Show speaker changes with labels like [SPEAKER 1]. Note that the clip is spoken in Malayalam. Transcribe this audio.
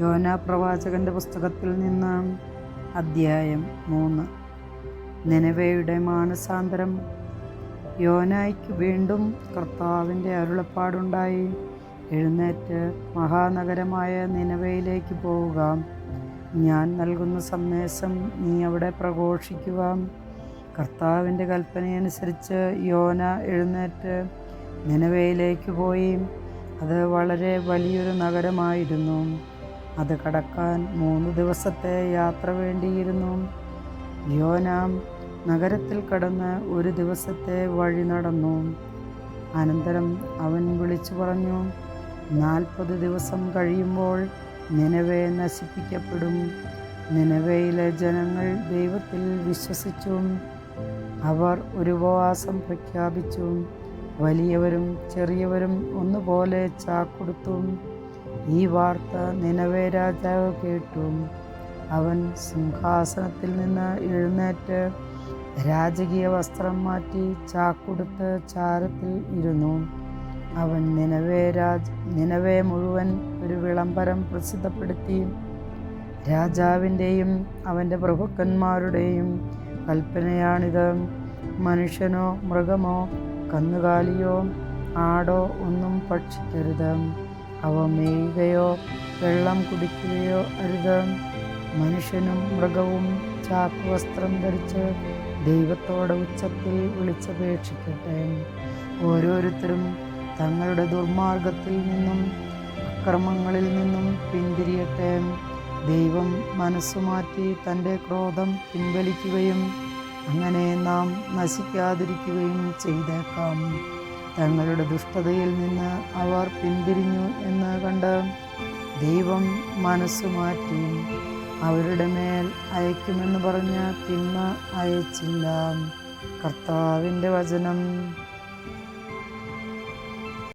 [SPEAKER 1] യോന പ്രവാചകന്റെ പുസ്തകത്തിൽ നിന്ന് അദ്ധ്യായം മൂന്ന്. നിനവയുടെ മാനസാന്തരം. യോനായ്ക്ക് വീണ്ടും കർത്താവിന്റെ അരുളപ്പാടുണ്ടായി. എഴുന്നേറ്റ് മഹാനഗരമായ നിനവയിലേക്ക് പോവുക. ഞാൻ നൽകുന്ന സന്ദേശം നീ അവിടെ പ്രഘോഷിക്കുക. കർത്താവിന്റെ കൽപ്പനയനുസരിച്ച് യോന എഴുന്നേറ്റ് നിനവയിലേക്ക് പോയി. അത് വളരെ വലിയൊരു നഗരമായിരുന്നു. അത് കടക്കാൻ മൂന്ന് ദിവസത്തെ യാത്ര വേണ്ടിയിരുന്നു. യോനാം നഗരത്തിൽ കടന്ന് ഒരു ദിവസത്തെ വഴി നടന്നു. അനന്തരം അവൻ വിളിച്ചു പറഞ്ഞു നാൽപ്പത് ദിവസം കഴിയുമ്പോൾ നിലവെ നശിപ്പിക്കപ്പെടും. നിലവയിലെ ജനങ്ങൾ ദൈവത്തിൽ വിശ്വസിച്ചു. അവർ ഒരു ഉപവാസം പ്രഖ്യാപിച്ചു. വലിയവരും ചെറിയവരും ഒന്നുപോലെ ചാക്കൊടുത്തു. ഈ വാർത്ത നിലവേ രാജാവ് കേട്ടു. അവൻ സിംഹാസനത്തിൽ നിന്ന് എഴുന്നേറ്റ് രാജകീയ വസ്ത്രം മാറ്റി ചാക്കുടുത്ത് ചാരത്തിൽ ഇരുന്നു. അവൻ നിലവേ രാജ് നിലവേ മുഴുവൻ ഒരു വിളംബരം പ്രസിദ്ധപ്പെടുത്തി. രാജാവിന്റെയും അവന്റെ പ്രഭുക്കന്മാരുടെയും കൽപ്പനയാണിത്. മനുഷ്യനോ മൃഗമോ കന്നുകാലിയോ ആടോ ഒന്നും ഭക്ഷിക്കരുത്. അവ മേയുകയോ വെള്ളം കുടിക്കുകയോ അരുത്. മനുഷ്യനും മൃഗവും ചാക്കുവസ്ത്രം ധരിച്ച് ദൈവത്തോട് ഉച്ചത്തിൽ വിളിച്ചപേക്ഷിക്കട്ടെ. ഓരോരുത്തരും തങ്ങളുടെ ദുർമാർഗത്തിൽ നിന്നും അക്രമങ്ങളിൽ നിന്നും പിന്തിരിയട്ടെ. ദൈവം മനസ്സുമാറ്റി തന്റെ ക്രോധം പിൻവലിക്കുകയും അങ്ങനെ നാം നശിക്കാതിരിക്കുകയും ചെയ്തേക്കാം. തങ്ങളുടെ ദുഷ്ടതയിൽ നിന്ന് അവർ പിന്തിരിഞ്ഞു എന്ന് കണ്ട് ദൈവം മനസ്സ് മാറ്റി അവരുടെ മേൽ അയക്കുമെന്ന് പറഞ്ഞ് തിന്മ അയച്ചില്ല. കർത്താവിന്റെ വചനം.